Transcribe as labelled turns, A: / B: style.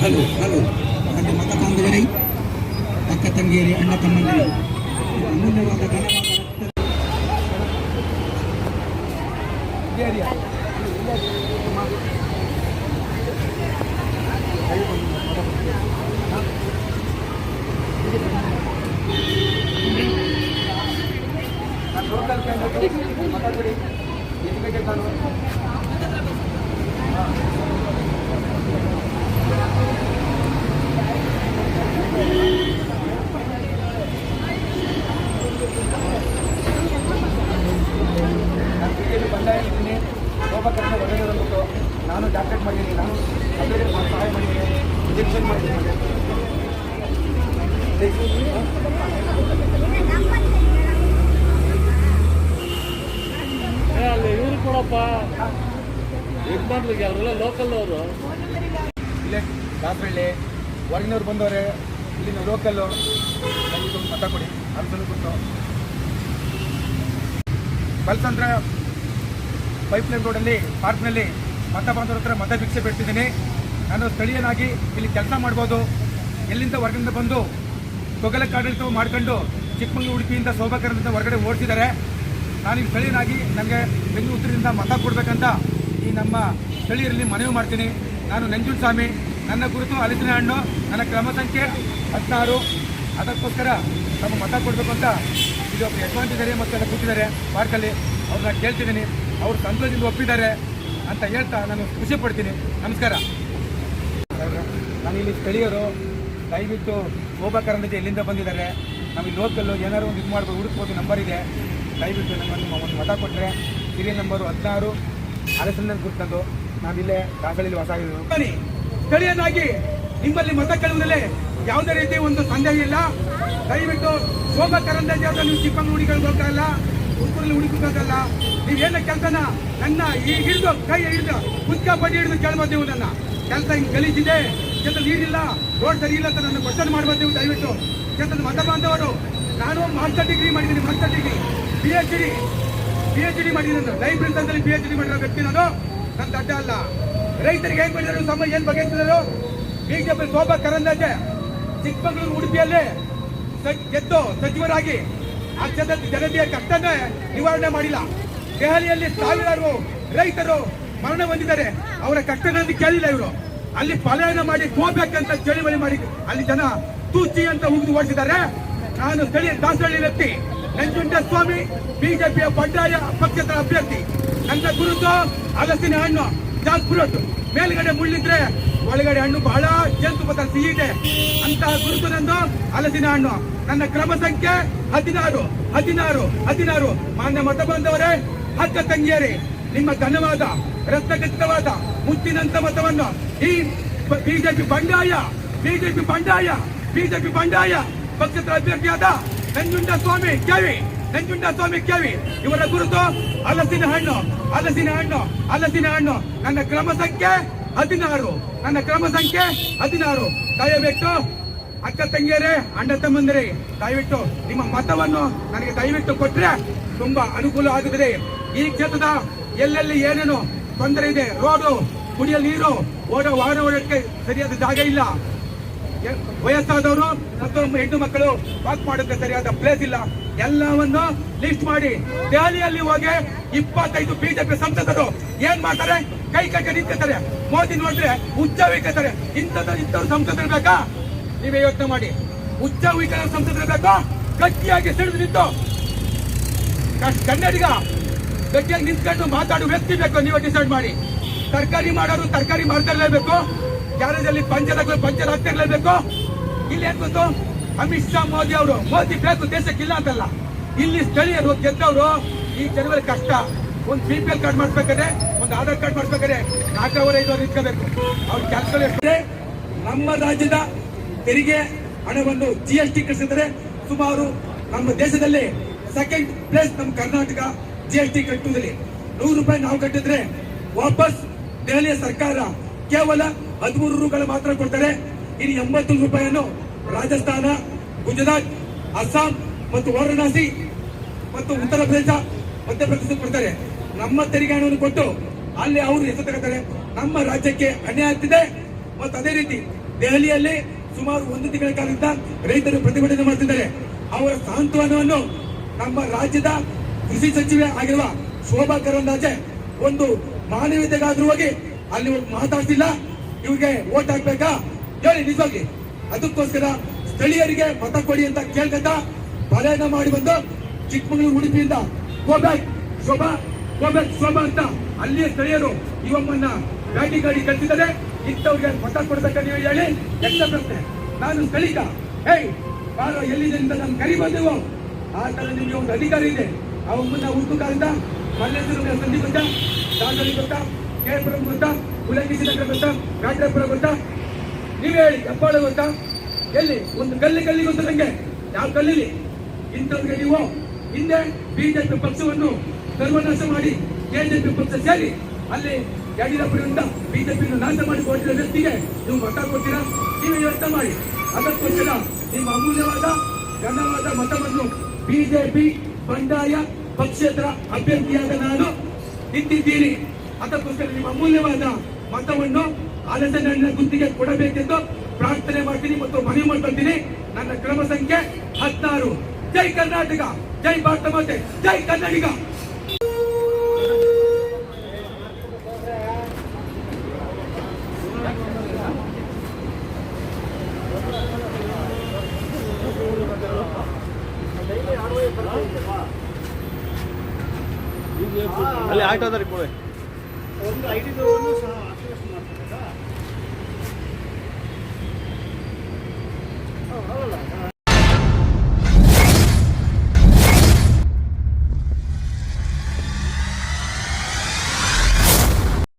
A: Hello hello ನನ್ನ ಮತ ಬಾಂಧವರೇ ಅಕ್ಕ ತಂಗಿಯರೇ ಅಣ್ಣ ತಮ್ಮಂದಿರೇ ಅಮೂಲ್ಯವಾದ ಘನವಾದ ರಕ್ತ-
B: ನಾನು ಬಂಡಾಯ ಇದ್ದೀನಿ ಹೋಗ್ಬೇಕಾದ್ರೆ ಒಳ್ಳೆಯದು ಬಂದ್ಬಿಟ್ಟು ನಾನು ಡಾಕ್ಟರೇಟ್ ಮಾಡಿದ್ದೀನಿ ನಾನು ಅಪ್ಲಿಕೇಶನ್ ಮಾಡಿ ಸಹಾಯ ಮಾಡಿದ್ದೀನಿ ಇಂಜೆಕ್ಷನ್ ಮಾಡಿದ್ದೀನಿ
C: ಏ, ಅಲ್ಲಿ ಇವ್ರು ಕೊಡಪ್ಪ ಯಜಮಾನ್ರಿಗೆ ಅವರೆಲ್ಲ ಲೋಕಲ್ ಅವರು
B: ಇಲ್ಲೇ, ದಾಸರಳ್ಳಿ, ಹೊರಗಿನವ್ರು ಬಂದವರೇ, ಇಲ್ಲಿನ ಲೋಕಲ್ಲು ನನಗೆ ಒಂದು ಮತ ಕೊಡಿ ಅಲ್ಸಲು ಕೊಟ್ಟು ಬಲ್ಸಂದ್ರ ಪೈಪ್ಲೈನ್ ರೋಡಲ್ಲಿ ಪಾರ್ಕ್ನಲ್ಲಿ ಮತ ಬಾಂಧವರ ಹತ್ರ ಮತ ಭಿಕ್ಷೆ ಬಿಡ್ತಿದ್ದೀನಿ. ನಾನು ಸ್ಥಳೀಯನಾಗಿ ಇಲ್ಲಿ ಕೆಲಸ ಮಾಡ್ಬೋದು. ಎಲ್ಲಿಂದ ಹೊರಗಿಂದ ಬಂದು ತೊಗಲ ಆಡಳಿತವು ಮಾಡ್ಕೊಂಡು ಚಿಕ್ಕಮಂಗ್ಳೂರು ಉಡುಪಿಯಿಂದ ಶೋಭಾಕರದಿಂದ ಹೊರಗಡೆ ಓಡಿಸಿದ್ದಾರೆ ನಾನು ಸ್ಥಳೀಯನಾಗಿ ನನಗೆ ಬೆಂಗಳೂರು ಉತ್ತರದಿಂದ ಮತ ಕೊಡ್ಬೇಕಂತ ಈ ನಮ್ಮ ಸ್ಥಳೀಯರಲ್ಲಿ ಮನವಿ ಮಾಡ್ತೀನಿ. ನಾನು ನಂಜುಂಡ ಸ್ವಾಮಿ ನನ್ನ ಗುರುತು ಹಲಸಿನ ಹಣ್ಣು. ನನ್ನ ಕ್ರಮ ಸಂಖ್ಯೆ ಹದಿನಾರು. ಅದಕ್ಕೋಸ್ಕರ ತಮ್ಮ ಮತ ಕೊಡಬೇಕು ಅಂತ ಇದು ಇದ್ದಾರೆ ಮತ್ತು ಎಲ್ಲ ಕೂತಿದ್ದಾರೆ ಪಾರ್ಕಲ್ಲಿ. ಅವ್ರನ್ನ ಕೇಳ್ತಿದ್ದೀನಿ. ಅವರು ಸಂತೋಷದಿಂದ ಒಪ್ಪಿದ್ದಾರೆ ಅಂತ ಹೇಳ್ತಾ ನಾನು ಖುಷಿ ಪಡ್ತೀನಿ. ನಮಸ್ಕಾರ. ನಾನು ಇಲ್ಲಿ ಸ್ಥಳೀಯರು, ದಯವಿಟ್ಟು ಹೋಗ್ಬೇಕಾರಂದ್ರೆ ಎಲ್ಲಿಂದ ಬಂದಿದ್ದಾರೆ, ನಮಗೆ ಲೋಕಲ್ಲು ಏನಾದ್ರು ಒಂದು ಇದು ಮಾಡ್ಬೋದು, ಹುಡುಕ್ಬೋದು ನಂಬರ್ ಇದೆ. ದಯವಿಟ್ಟು ನಮ್ಮನ್ನು ಒಂದು ಮತ ಕೊಟ್ಟರೆ ಹಿರಿಯ ನಂಬರು ಹದಿನಾರು ಅರಸನ್ನ ಗುರ್ತಂದು ನಾವಿಲ್ಲೇ ದಾಸಳಿಲಿ ವಾಸ ಬನ್ನಿ ಸ್ಥಳೀಯನಾಗಿ ನಿಮ್ಮಲ್ಲಿ ಮತ ಕೇಳುವುದರಲ್ಲಿ ಯಾವುದೇ ರೀತಿ ಒಂದು ಸಂದೇಹ ಇಲ್ಲ. ದಯವಿಟ್ಟು ಶೋಭಾ ಕರಂದಾಜಿ ಅವರ ನೀವು ಚಿಕ್ಕಮಗಳೂರಿಗೆ ಹೋಗಲ್ಲ ಹುಡುಗರಲ್ಲಿ ಹುಡುಕಲ್ಲ ನೀವೇನ ಕೆಲಸನ ನನ್ನ ಹಿಡಿದು, ಕೈ ಹಿಡಿದು ಬಡ್ಡಿ ಹಿಡಿದು ಕೇಳ್ಬೋದು ನೀವು ನನ್ನ. ಕೆಲಸ ಹಿಂಗೆ ಗಲೀಜಿದೆ. ಕೆಲಸ ನೀರಿಲ್ಲ ರೋಡ್ ಸರಿ ಇಲ್ಲ ಅಂತ ನನ್ನ ಕ್ವಶನ್ ಮಾಡ್ಬೋದು ನೀವು ದಯವಿಟ್ಟು. ಕೆಲಸದ ಮತ ಬಾಂಧವರು, ನಾನು ಮಾಸ್ಟರ್ ಡಿಗ್ರಿ ಮಾಡಿದ್ದೀನಿ, master degree P H D P H D ಮಾಡಿದ್ರು ಲೈಫ್ ತಂದಲ್ಲಿ ಪಿ ಎಚ್ ಡಿ ಮಾಡಿರೋ ವ್ಯಕ್ತಿ ನಾನು. ನನ್ನ ದಡ್ಡ ಅಲ್ಲ. ರೈತರಿಗೆ ಏನ್ ಮಾಡಿದ್ರು ಸಮ ಏನ್ ಬಗೆಹರಿಸಿದ್ರು? ಬಿಜೆಪಿ ಶೋಭಾ ಕರಂದಾಜೆ. ಚಿಕ್ಕಮಗಳೂರು ಉಡುಪಿಯಲ್ಲಿ ಗೆದ್ದು ಸಚಿವರಾಗಿ ಕ್ಷೇತ್ರದ ಜನತೆಯ ಕಷ್ಟನೇ ನಿವಾರಣೆ ಮಾಡಿಲ್ಲ. ದೆಹಲಿಯಲ್ಲಿ ಸಾವಿರಾರು ರೈತರು ಮರಣ ಹೊಂದಿದ್ದಾರೆ. ಅವರ ಕಷ್ಟಗಳನ್ನು ಕೇಳಿಲ್ಲ ಇವರು. ಅಲ್ಲಿ ಪಲಾಯನ ಮಾಡಿ ಹೋಗ್ಬೇಕಂತ ಚಳಿವಳಿ ಮಾಡಿ, ಅಲ್ಲಿ ಜನ ತೂಚಿ ಅಂತ ಉಗಿದು ಓಡಿಸಿದ್ದಾರೆ. ನಾನು ಸ್ಥಳೀಯ ದಾಸಹಳ್ಳಿ ವ್ಯಕ್ತಿ. ನಂಜುಂಡ ಸ್ವಾಮಿ ಬಿಜೆಪಿಯ ಬಂಡಾಯ ಪಕ್ಷದ ಅಭ್ಯರ್ಥಿ. ನನ್ನ ಗುರುತು ಅಗಸಿನ ಹಣ್ಣು, ಜಾಕ್ ಫ್ರೂಟ್. ಮೇಲ್ಗಡೆ ಮುಳ್ಳಿದ್ರೆ ಒಳಗಡೆ ಹಣ್ಣು ಬಹಳ ಜಂತುಪದ ಸಿಹಿ ಇದೆ. ಅಂತಹ ಗುರುತು ನಂದು ಹಲಸಿನ ಹಣ್ಣು. ನನ್ನ ಕ್ರಮ ಸಂಖ್ಯೆ ಹದಿನಾರು ಹದಿನಾರು ಹದಿನಾರು. ಮಾನ್ಯ ಮತ ಬಂದವರೇ ಹಕ್ಕ ತಂಗಿಯರೇ, ನಿಮ್ಮ ಘನವಾದ ರಕ್ತಗತವಾದ ಮುತ್ತಿನಂತ ಮತವನ್ನು ಈ ಬಿಜೆಪಿ ಬಂಡಾಯ ಬಿಜೆಪಿ ಬಂಡಾಯ ಬಿಜೆಪಿ ಬಂಡಾಯ ಪಕ್ಷದ ಅಭ್ಯರ್ಥಿಯಾದ ನಂಜುಂಡ ಸ್ವಾಮಿ ಕೆವಿ ನಂಜುಂಡ ಸ್ವಾಮಿ ಕೆವಿ ಇವರ ಗುರುತು ಹಲಸಿನ ಹಣ್ಣು ಹಲಸಿನ ಹಣ್ಣು ಹಲಸಿನ ಹಣ್ಣು. ನನ್ನ ಕ್ರಮ ಸಂಖ್ಯೆ ಹದಿನಾರು. ನನ್ನ ಕ್ರಮ ಸಂಖ್ಯೆ ಹದಿನಾರು. ದಯವಿಟ್ಟು ಅಕ್ಕ ತಂಗಿಯರೇ, ಅಣ್ಣ ತಮ್ಮಂದಿರೇ, ದಯವಿಟ್ಟು ನಿಮ್ಮ ಮತವನ್ನು ನನಗೆ ದಯವಿಟ್ಟು ಕೊಟ್ರೆ ತುಂಬಾ ಅನುಕೂಲ ಆಗುತ್ತದೆ. ಈ ಕ್ಷೇತ್ರದ ಎಲ್ಲೆಲ್ಲಿ ಏನೇನು ತೊಂದರೆ ಇದೆ, ರೋಡು ಕುಡಿಯಲು ನೀರು, ಓಡೋ ವಾಹನ ಓಡಕ್ಕೆ ಸರಿಯಾದ ಜಾಗ ಇಲ್ಲ. ವಯಸ್ಸಾದವರು ಮತ್ತು ಹೆಣ್ಣು ಮಕ್ಕಳು ವಾಕ್ ಮಾಡೋಕ್ಕೆ ಸರಿಯಾದ ಪ್ಲೇಸ್ ಇಲ್ಲ. ಎಲ್ಲವನ್ನು ಲಿಸ್ಟ್ ಮಾಡಿ. ದೆಹಲಿಯಲ್ಲಿ ಹೋಗಿ ಇಪ್ಪತ್ತೈದು ಬಿಜೆಪಿ ಸಂಸದರು ಏನ್ ಮಾಡ್ತಾರೆ? ಕೈ ಕಟ್ಟಿ ನಿಂತಾರೆ ಮೋದಿ ನೋಡಿದ್ರೆ ಉಚ್ಚ ವೀಕತಾರೆ ಇಂಥದ್ದು, ಇಂಥವ್ರು ಸಂಸದರು ಬೇಕಾ? ನೀವೇ ಯೋಚನೆ ಮಾಡಿ. ಉಚ್ಚ ವೀಕರ ಸಂಸದರು ಬೇಕಾ? ಗಟ್ಟಿಯಾಗಿ ಸಿಡಿದು ನಿಂತು. ಕನ್ನಡಿಗ ಗಟ್ಟಿಯಾಗಿ ನಿಂತ್ಕೊಂಡು ಮಾತಾಡುವ ವ್ಯಕ್ತಿ ಬೇಕು. ನೀವೇ ಡಿಸೈಡ್ ಮಾಡಿ. ತರಕಾರಿ ಮಾಡೋರು ತರಕಾರಿ ಮಾಡ್ತಾ ಇರಲೇಬೇಕು ಗ್ಯಾರೇಜಲ್ಲಿ ಪಂಚರ್ ಹಾಕೋ ಪಂಚರ್ ಆಗ್ತಿರ್ಲೇಬೇಕು ಇಲ್ಲಿ ಏನ್ ಗೊತ್ತು ಅಮಿತ್ ಶಾ, ಮೋದಿ ಅವರು. ಮೋದಿ ಬೇಕು, ದೇಶಕ್ಕೆ ಇಲ್ಲ ಅಂತಲ್ಲ. ಇಲ್ಲಿ ಸ್ಥಳೀಯರು ಗೆದ್ದವರು, ಈ ಜನಗಳ ಕಷ್ಟ. ಒಂದು ಬಿ ಪಿ ಎಲ್ ಕಾರ್ಡ್ ಮಾಡಿಸ್ಬೇಕಾದ್ರೆ ಒಂದು ಆಧಾರ್ ಕಾರ್ಡ್ ಮಾಡಿಸ್ಬೇಕಾದ್ರೆ ನಾಲ್ಕೂವರೆ ಐದುವರೆ ಇಟ್ಕೋಬೇಕು ಅವ್ರ ಕೆಲಸಗಳು ನಮ್ಮ ರಾಜ್ಯದ ತೆರಿಗೆ ಹಣವನ್ನು ಜಿ ಎಸ್ ಟಿ ಕಟ್ಟಿಸಿದರೆ ಸುಮಾರು ನಮ್ಮ ದೇಶದಲ್ಲಿ ಸೆಕೆಂಡ್ ಪ್ಲೇಸ್ ನಮ್ಮ ಕರ್ನಾಟಕ ಜಿ ಎಸ್ ಟಿ ಕಟ್ಟುವುದಲ್ಲಿ. ನೂರು ರೂಪಾಯಿ ನಾವು ಕಟ್ಟಿದ್ರೆ ವಾಪಸ್ ದೆಹಲಿಯ ಸರ್ಕಾರ ಕೇವಲ ಹದಿಮೂರು ರೂಪಾಯಿ ಮಾತ್ರ ಕೊಡ್ತಾರೆ. ಇನ್ನು ಎಂಬತ್ತು ರೂಪಾಯಿಯನ್ನು ರಾಜಸ್ಥಾನ, ಗುಜರಾತ್, ಅಸ್ಸಾಂ ಮತ್ತು ವಾರಣಾಸಿ ಮತ್ತು ಉತ್ತರ ಪ್ರದೇಶ ಮಧ್ಯಪ್ರದೇಶ ಕೊಡ್ತಾರೆ. ನಮ್ಮ ತೆರಿಗೆ ಹಣವನ್ನು ಕೊಟ್ಟು ಅಲ್ಲಿ ಅವರು ಹೆಸರು ತಗೋತಾರೆ. ನಮ್ಮ ರಾಜ್ಯಕ್ಕೆ ಅನ್ಯಾಯ ಆಗ್ತಿದೆ. ಮತ್ತು ಅದೇ ರೀತಿ ದೆಹಲಿಯಲ್ಲಿ ಸುಮಾರು ಒಂದು ತಿಂಗಳ ಕಾಲದಿಂದ ರೈತರು ಪ್ರತಿಭಟನೆ ಮಾಡ್ತಿದ್ದಾರೆ. ಅವರ ಸಾಂತ್ವನವನ್ನು ನಮ್ಮ ರಾಜ್ಯದ ಕೃಷಿ ಸಚಿವೆ ಆಗಿರುವ ಶೋಭಾ ಕರಂದಾಜೆ ಒಂದು ಮಾನವೀಯತೆಗಾದ್ರೂ ಹೋಗಿ ಅಲ್ಲಿ ಮಾತಾಡ್ತಿಲ್ಲ, ಇವ್ರಿಗೆ ಓಟ್ ಹಾಕ್ಬೇಕಾ? ಹೇಳಿ ನಿಜವಾಗಿ. ಅದಕ್ಕೋಸ್ಕರ ಸ್ಥಳೀಯರಿಗೆ ಮತ ಕೊಡಿ ಅಂತ ಕೇಳ್ಕತ್ತ ಪಲಾಯನ ಮಾಡಿ ಬಂದು ಚಿಕ್ಕಮಗಳೂರು ಉಡುಪಿಯಿಂದ ಗೋಬ್ಯಾಕ್ ಶೋಭಾ ಗೋಬ್ಯಾಕ್ ಶೋಭಾ ಅಂತ ಅಲ್ಲಿಯ ಸ್ಥಳೀಯರು ಇವಮ್ಮನ್ನ ಗಾಡಿ ಗಾಡಿ ಕಳಿಸಿದ್ದಾರೆ ಇಂಥವ್ರಿಗೆ ಮತ ಕೊಡ್ಬೇಕ ನೀವು ಹೇಳಿ ಎಲ್ಲ ಪ್ರಶ್ನೆ. ನಾನು ಸ್ಥಳೀಕ ಹೇಯ್ ಬಾರ ಎಲ್ಲಿದೆ ಅಂತ ನಾನು ಕರಿ ಬಂದೆವು ಆ ಥರ ನಿಮಗೆ ಒಂದು ಅಧಿಕಾರಿ ಇದೆ. ಅವಮ್ಮನ್ನ ಹುಟ್ಟು ಕಾಲದ ಮಲ್ಲೇಶ್ವರ ಸಂಧಿ ಗೊತ್ತಾ ದಾಸರಿ ಗೊತ್ತಾ? ಕೇಪುರಂ ಗೊತ್ತಾ ಉಲಗಿಸಿ ನಗರ ಗೊತ್ತಾ ಗಾಡ್ರಪುರ ಗೊತ್ತಾ ನೀವು ಹೇಳಿ, ಹೆಬ್ಬಾಳ ಗೊತ್ತಾ ಎಲ್ಲಿ? ಒಂದು ಗಲ್ಲಿ ಕಲ್ಲಿ ಗೊತ್ತು ನಂಗೆ. ಯಾವ ಗಲ್ಲಿಲಿ? ಇಂಥವ್ರಿಗೆ ನೀವು ಹಿಂದೆ ಬಿಜೆಪಿ ಪಕ್ಷವನ್ನು ಸರ್ವನಾಶ ಮಾಡಿ ಕೆಜೆಪಿ ಪಕ್ಷ ಸೇರಿ ಅಲ್ಲಿ ಯಡಿಯೂರಪ್ಪರಿಂದ ಬಿಜೆಪಿಯನ್ನು ನಾಶ ಮಾಡಿ ಕೊಟ್ಟಿರೋ ವ್ಯಕ್ತಿಗೆ ನೀವು ಮತ ಕೊಡ್ತೀರಾ? ನೀವು ಯೋಚನೆ ಮಾಡಿ. ಅದಕ್ಕೋಸ್ಕರ ನಿಮ್ಮ ಅಮೂಲ್ಯವಾದ, ಘನವಾದ ಮತವನ್ನು ಬಿಜೆಪಿ ಬಂಡಾಯ ಪಕ್ಷೇತರ ಅಭ್ಯರ್ಥಿಯಾದ ನಾನು ನಿಂತಿದ್ದೀನಿ. ಅದಕ್ಕೋಸ್ಕರ ನಿಮ್ಮ ಅಮೂಲ್ಯವಾದ ಮತವನ್ನು ಆಲೋಚನೆ ಗುತ್ತಿಗೆ ಕೊಡಬೇಕೆಂದು ಪ್ರಾರ್ಥನೆ ಮಾಡ್ತೀನಿ ಮತ್ತು ಮನವಿ ಮಾಡ್ಕೊಳ್ತೀನಿ. ನನ್ನ ಕ್ರಮ ಸಂಖ್ಯೆ ಹದಿನಾರು. ಜೈ ಕರ್ನಾಟಕ, ಜೈ ಭಾರತ ಮಾತೆ, ಜೈ ಕನ್ನಡಿಗ.
D: ಅಲ್ಲಿ ಆಟೋದಾರಿ
C: ಒಂದು ಐದು ಸಹ